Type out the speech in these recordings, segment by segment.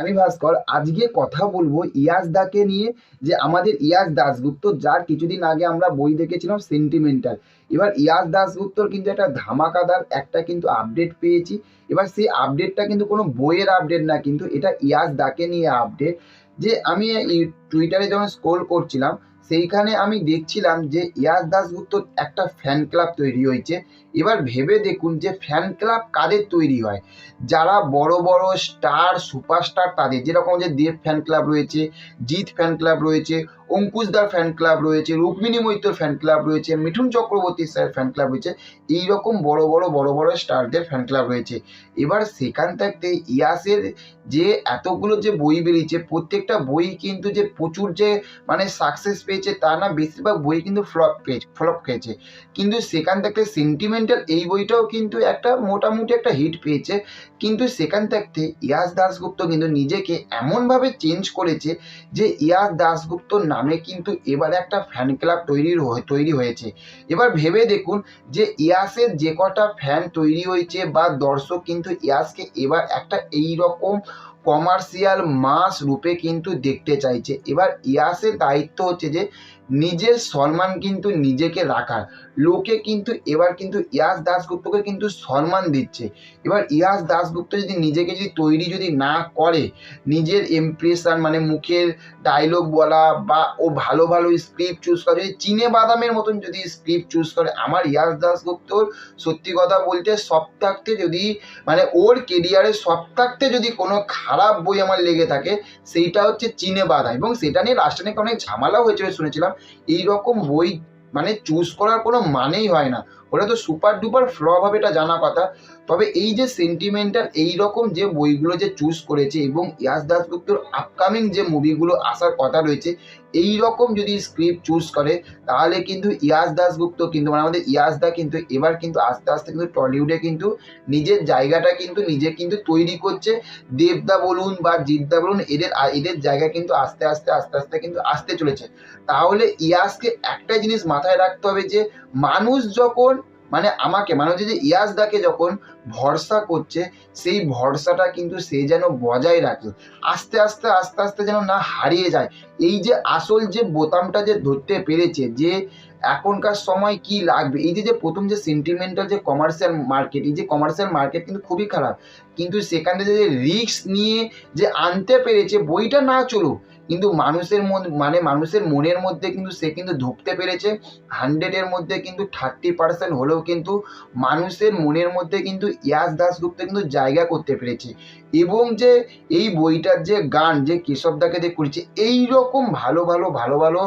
আমি ভাস্কর আজকে কথা বলব ইয়াস দাকে নিয়ে যে আমাদের ইয়াস দাসগুপ্ত যার কিছুদিন আগে আমরা বই দেখেছিলাম সেন্টিমেন্টাল এবার ইয়াস দাসগুপ্তর কিন্তু একটা ধামাকাদার একটা কিন্তু আপডেট পেয়েছি। এবার সেই আপডেটটা কিন্তু কোনো বইয়ের আপডেট না, কিন্তু এটা ইয়াস দাকে নিয়ে আপডেট যে আমি টুইটারে যখন স্ক্রোল করছিলাম সেইখানে আমি দেখছিলাম যে ইয়াস দাশগুপ্তর একটা ফ্যান ক্লাব তৈরি হয়েছে। এবার ভেবে দেখুন যে ফ্যান ক্লাব কাদের তৈরি হয়? যারা বড় বড় স্টার সুপারস্টার তাদের। যেরকম যে দেব ফ্যান ক্লাব রয়েছে, জিৎ ফ্যান ক্লাব রয়েছে, অঙ্কুশদার ফ্যান ক্লাব রয়েছে, রুক্মিণী মৈত্র ফ্যান ক্লাব রয়েছে, Mithun Chakraborty sir fan club রয়েছে, এইরকম বড় বড় বড় বড় স্টারদের ফ্যান ক্লাব রয়েছে। এবার সেখান থাকতে ইয়াসের যে এতগুলো যে বই বেরিয়েছে, প্রত্যেকটা বই কিন্তু যে প্রচুর যে মানে সাকসেস পেয়েছে তা না, বেশিরভাগ বই কিন্তু ফ্লপ পেয়েছে ফ্লপ খেয়েছে। কিন্তু সেখান থেকে সেন্টিমেন্টাল এই বইটাও কিন্তু একটা মোটামুটি একটা হিট পেয়েছে। কিন্তু সেখান থাকতে ইয়াস দাশগুপ্ত কিন্তু নিজেকে এমনভাবে চেঞ্জ করেছে যে ইয়াস দাশগুপ্তর নামে কিন্তু এবার একটা ফ্যান ক্লাব তৈরি তৈরি হয়েছে। এবার ভেবে দেখুন যে ইয়াসের যে কটা ফ্যান তৈরি হয়েছে বা দর্শক কিন্তু ইয়াসকে এবার একটা এই রকম কমার্শিয়াল মাস রূপে কিন্তু দেখতে চাইছে। এবার ইয়াসের দায়িত্ব হচ্ছে যে নিজের সম্মান কিন্তু নিজেকে রাখার। লোকে কিন্তু এবার কিন্তু ইয়াস দাসগুপ্তকে কিন্তু সম্মান দিচ্ছে। এবার ইয়াস দাশগুপ্ত যদি নিজেকে যদি তৈরি যদি না করে, নিজের ইমপ্রেশন মানে মুখের ডায়লগ বলা বা ও ভালো ভালো স্ক্রিপ্ট চুজ করে, যদি চিনে বাদামের মতন যদি স্ক্রিপ্ট চুজ করে, আমার ইয়াস দাশগুপ্তর সত্যি কথা বলতে থাকতে যদি মানে ওর কেরিয়ারে থাকতে যদি কোনো খারাপ বই আমার লেগে থাকে, সেইটা হচ্ছে চিনে বাঁধা এবং সেটা নিয়ে লাস্টে নাকি অনেক ঝামেলাও হয়েছিল, শুনেছিলাম। এই রকম বই মানে চুজ করার কোনো মানেই হয় না। ওটা তো সুপার ডুপার ফ্লপ হবে, এটা জানা কথা। তবে এই যে সেন্টিমেন্টাল এই রকম যে বইগুলো যে চুজ করেছে এবং ইয়াস দাসগুপ্তর আপকামিং যে মুভিগুলো আসার কথা রয়েছে, এই রকম যদি স্ক্রিপ্ট চুজ করে, তাহলে কিন্তু ইয়াস দাসগুপ্ত কিন্তু মানে আমাদের ইয়াস দা কিন্তু, এবার কিন্তু আস্তে আস্তে কিন্তু টলিউডে কিন্তু নিজের জায়গাটা কিন্তু নিজে কিন্তু তৈরি করছে। দেবদা বলুন বা জিদ্দা বলুন, এদের এদের জায়গা কিন্তু আস্তে আস্তে আস্তে আস্তে কিন্তু আসতে চলেছে। তাহলে ইয়াসকে একটা জিনিস মাথায় রাখতে হবে যে, মানুষ যখন মানে আমাকে মানে হচ্ছে যে ইয়াসদাকে যখন ভরসা করছে, সেই ভরসাটা কিন্তু সে যেন বজায় রাখে। আস্তে আস্তে আস্তে আস্তে যেন না হারিয়ে যায়। এই যে আসল যে বোতামটা যে ধরতে পেরেছে, যে এখনকার সময় কি লাগবে? এই যে যে প্রথম যে সেন্টিমেন্টাল যে কমার্শিয়াল মার্কেট এই যে কমার্শিয়াল মার্কেট কিন্তু খুবই খারাপ। কিন্তু সেখানে যে রিস্ক নিয়ে যে আনতে পেরেছে, বইটা না চলুক কিন্তু মানুষের মন মানে মানুষের মনের মধ্যে কিন্তু সে কিন্তু ঢুকতে পেরেছে। হান্ড্রেডের মধ্যে কিন্তু থার্টি পার্সেন্ট হলেও কিন্তু মানুষের মনের মধ্যে কিন্তু ইয়াস দাসগুপ্ত কিন্তু জায়গা করতে পেরেছে। এবং যে এই বইটার যে গান, যে কেশব দাকে দিয়ে করেছে এই রকম ভালো ভালো ভালো ভালো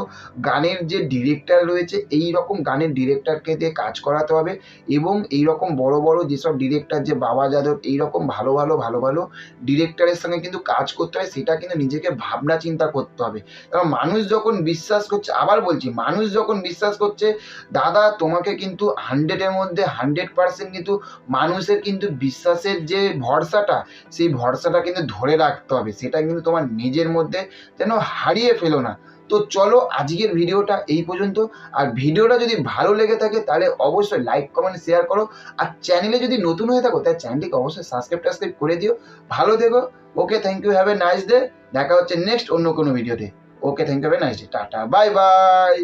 গানের যে ডিরেক্টর রয়েছে এই রকম গানের ডিরেক্টরকে দিয়ে কাজ করাতে হবে এবং এই রকম বড় বড় যেসব ডিরেক্টর যে বাবা যাদব এই রকম ভালো ভালো ভালো ভালো ডিরেক্টরের সঙ্গে কিন্তু কাজ করতে হয়, সেটা কিন্তু নিজেকে ভাবনা চিন্তা করতে হবে। কারণ মানুষ যখন বিশ্বাস করছে, আবার বলছি, মানুষ যখন বিশ্বাস করছে, দাদা তোমাকে কিন্তু হান্ড্রেডের মধ্যে হান্ড্রেড পার্সেন্ট কিন্তু মানুষের কিন্তু বিশ্বাসের যে ভরসাটা, সেই ভরসাটা কিন্তু ধরে রাখতে হবে। সেটা কিন্তু তোমার নিজের মধ্যে যেন হারিয়ে ফেলো না। তো চলো আজকের ভিডিওটা এই পর্যন্ত। আর ভিডিওটা যদি ভালো লেগে থাকে, তাহলে অবশ্যই লাইক কমেন্ট শেয়ার করো। আর চ্যানেলে যদি নতুন হয়ে থাকো, তাহলে চ্যানেলটিকে অবশ্যই সাবস্ক্রাইব টাবস্ক্রাইব করে দিও। ভালো থেকো। Okay thank you have a nice day দেখা হচ্ছে নেক্সট অন্য কোনো ভিডিওতে okay thank you have a nice day tata bye bye